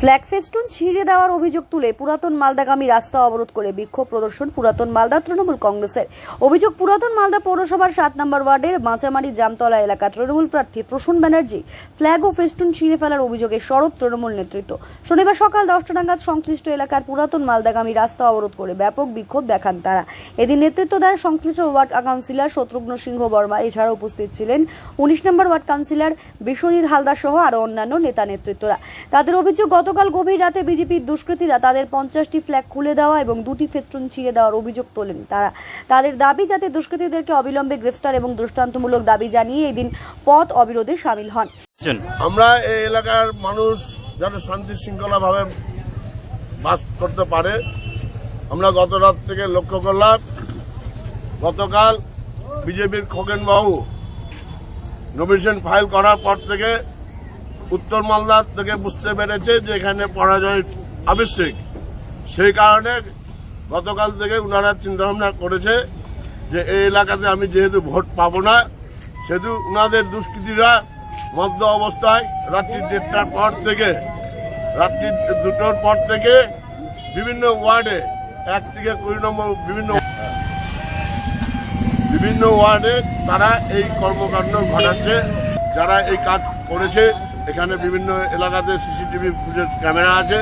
Flag festoon ছিঁড়ে দেওয়ার অভিযোগ তুলে পুরাতন মালদাগামী রাস্তা অবরোধ করে বিক্ষোভ প্রদর্শন পুরাতন মালদা তৃণমূল কংগ্রেসের। অভিযোগ, পুরাতন মালদা পৌরসভার সাত নম্বর ওয়ার্ডের মাচামারি জামতলা এলাকা তৃণমূল প্রার্থী প্রসূন ব্যানার্জি ফ্ল্যাগ ও ফেস্টুন ছিঁড়ে ফেলার অভিযোগে সরব তৃণমূল নেতৃত্ব। শনিবার সকাল দশটা নাগাদ সংশ্লিষ্ট এলাকার পুরাতন মালদাগামী রাস্তা অবরোধ করে ব্যাপক বিক্ষোভ দেখান তারা। এদিন নেতৃত্ব দেন সংশ্লিষ্ট ওয়ার্ড কাউন্সিলর শত্রুঘ্ন সিংহ বর্মা। এছাড়া উপস্থিত ছিলেন উনিশ নম্বর ওয়ার্ড কাউন্সিলর বিশ্বজিৎ হালদার সহ আরও অন্যান্য নেতা নেতৃত্বরা। তাদের অভিযোগ গতকাল গভীর রাতে বিজেপির দুষ্কৃতীরা তাদের পঞ্চাশটি ফ্ল্যাগ খুলে দেওয়া এবং দুটি ফেস্টুন ছিঁড়ে দেওয়ার অভিযোগ তোলেন তারা। তাদের দাবি যাতে দুষ্কৃতীদেরকে অবিলম্বে গ্রেফতার এবং দৃষ্টান্তমূলক দাবি জানিয়ে এদিন পথ অবিরোধে সামিল হন। আমরা এই এলাকার মানুষ যাতে শান্তি শৃঙ্খলা ভাবে বাস করতে পারে, আমরা গত রাত থেকে লক্ষ্য করলাম, গতকাল বিজেপির খোকেন বাবু নমিনেশন ফাইল করার পর থেকে উত্তর মালদা থেকে বুঝতে পেরেছে যে এখানে পরাজয় আবশ্যিক। সেই কারণে গতকাল থেকে ওনারা চিন্তাভাবনা করেছে যে এই এলাকাতে আমি যেহেতু ভোট পাবো না, সেহেতু ওনাদের দুষ্কৃতীরা মধ্য অবস্থায় রাত্রি দেড়টার পর থেকে, রাত্রি দুটোর পর থেকে বিভিন্ন ওয়ার্ডে, এক থেকে কুড়ি নম্বর বিভিন্ন বিভিন্ন ওয়ার্ডে তারা এই কর্মকাণ্ড ঘটাচ্ছে, যারা এই কাজ করেছে। এখানে বিভিন্ন এলাকাতে সিসিটিভি ফুটেজ ক্যামেরা আছে।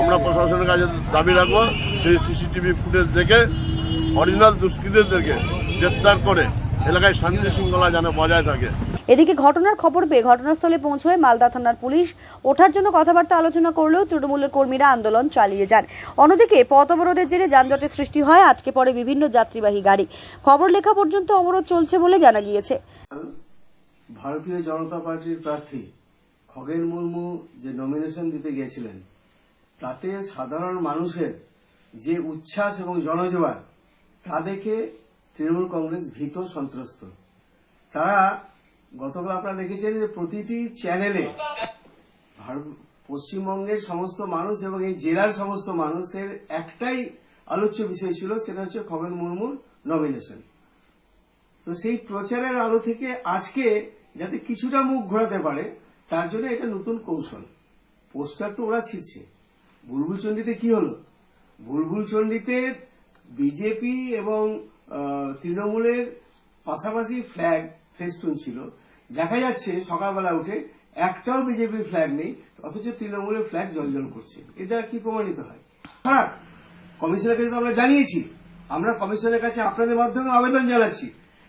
আমরা প্রশাসনের কাছে দাবি রাখব সেই সিসিটিভি ফুটেজ দেখে অরিজিনাল দুষ্কৃতীদেরকে গ্রেপ্তার করে এলাকায় শান্তি শৃঙ্খলা যেন বজায় থাকে। এদিকে ঘটনার খবর পেয়ে ঘটনাস্থলে পৌঁছয় মালদা থানার পুলিশ। ওঠার জন্য কথাবার্তা আলোচনা করলেও তৃণমূলের কর্মীরা আন্দোলন চালিয়ে যান। অন্যদিকে পথ অবরোধের জেরে যানজটের সৃষ্টি হয় আটকে পড়ে বিভিন্ন যাত্রীবাহী গাড়ি। খবর লেখা পর্যন্ত অবরোধ চলছে বলে জানা গিয়েছে। ভারতীয় জনতা পার্টির প্রার্থী খগেন মুর্মু যে নমিনেশন দিতে গিয়েছিলেন, তাতে সাধারণ মানুষের যে উচ্ছ্বাস এবং জনজোয়ার, তা দেখে তৃণমূল কংগ্রেস ভীত সন্ত্রস্ত। তারা গতকাল আপনারা দেখেছেন যে প্রতিটি চ্যানেলে পশ্চিমবঙ্গের সমস্ত মানুষ এবং এই জেলার সমস্ত মানুষের একটাই আলোচ্য বিষয় ছিল, সেটা হচ্ছে খগেন মুর্মুর নমিনেশন তো সেই প্রচারের আলো থেকে আজকে যাতে কিছুটা মুখ ঘোরাতে পারে তার জন্য এটা নতুন কৌশল। পোস্টার তো ওরা ছিঁড়ছে। বুলবুল চণ্ডীতে কি হলো? বুলবুল চণ্ডীতে বিজেপি এবং তৃণমূলের পাশাপাশি ফ্ল্যাগ, ফেস্টুন ছিল। দেখা যাচ্ছে সকালবেলা উঠে একটাও বিজেপির ফ্ল্যাগ নেই, অথচ তৃণমূলের ফ্ল্যাগ জলজল করছে। এতে আর কি প্রমাণিত হয়? খারাপ কমিশনের কাছে তো আমরা জানিয়েছি। আমরা কমিশনের কাছে আপনাদের মাধ্যমে আবেদন জানাচ্ছি।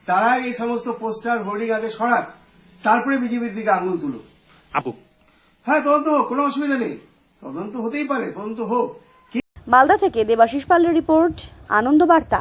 তারা এই সমস্ত পোস্টার, হোর্ডিং আগে সরাক, তারপরে বিজেপির দিকে আঙুল তুলো আপু। হ্যাঁ তদন্ত হোক কোনো অসুবিধা নেই। তদন্ত হতেই পারে তদন্ত হোক। মালদা থেকে দেবাশিস পালের রিপোর্ট আনন্দ বার্তা।